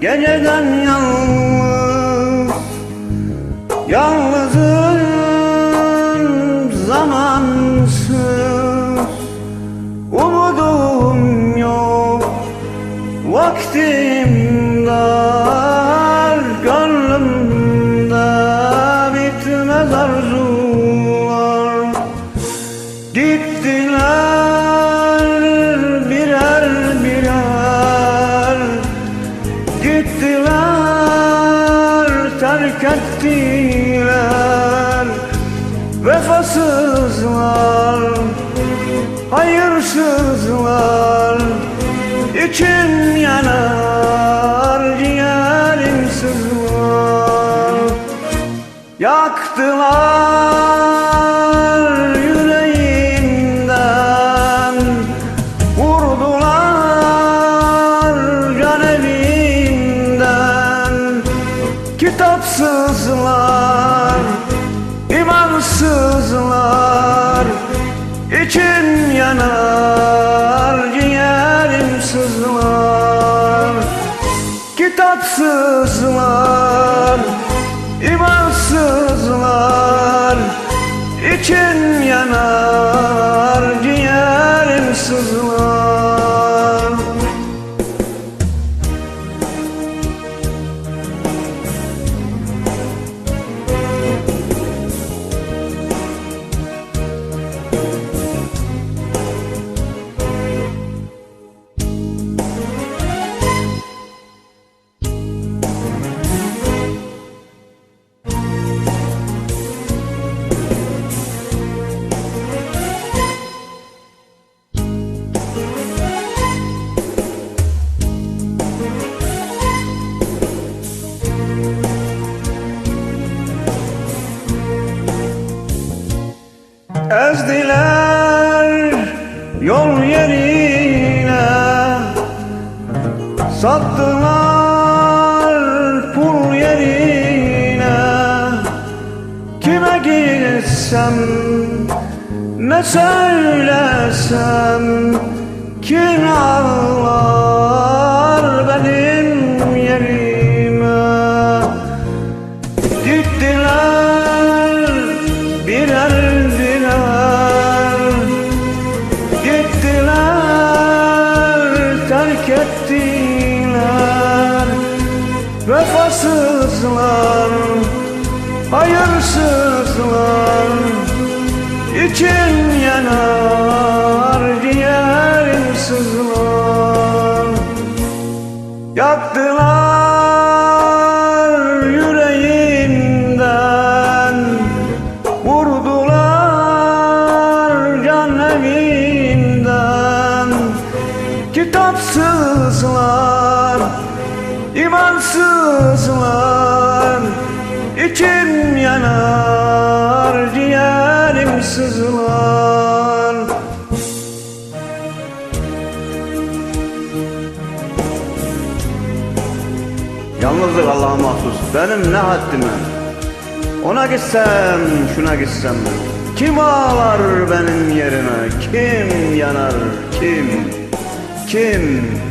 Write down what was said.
Geceden yalnız Yalnızım zamansız. Umudum yok Vaktim Vefasızlar Hayırsızlar İçim yanar ciğerim sızlar Yaktılar yüreğimden Vurdular can evimden Kitapsızlar, imansızlar İçim yanar, ciğerim sızlar. Kitapsızlar, Ezdiler yol yerine. Sattılar pul yerine. Kime gitsem ne söylesem Kim ağlar benim terk ettiler Vefasızlar, hayırsızlar. İçim yanar, ciğerim sızlar Yaktılar Kitapsızlar, imansızlar İçim yanar, ciğerim sızlar Yalnızlık Allah'a mahsus. Benim ne haddime? Ona gitsem, şuna gitsem. Kim ağlar benim yerime? Kim yanar? Kim? Kim?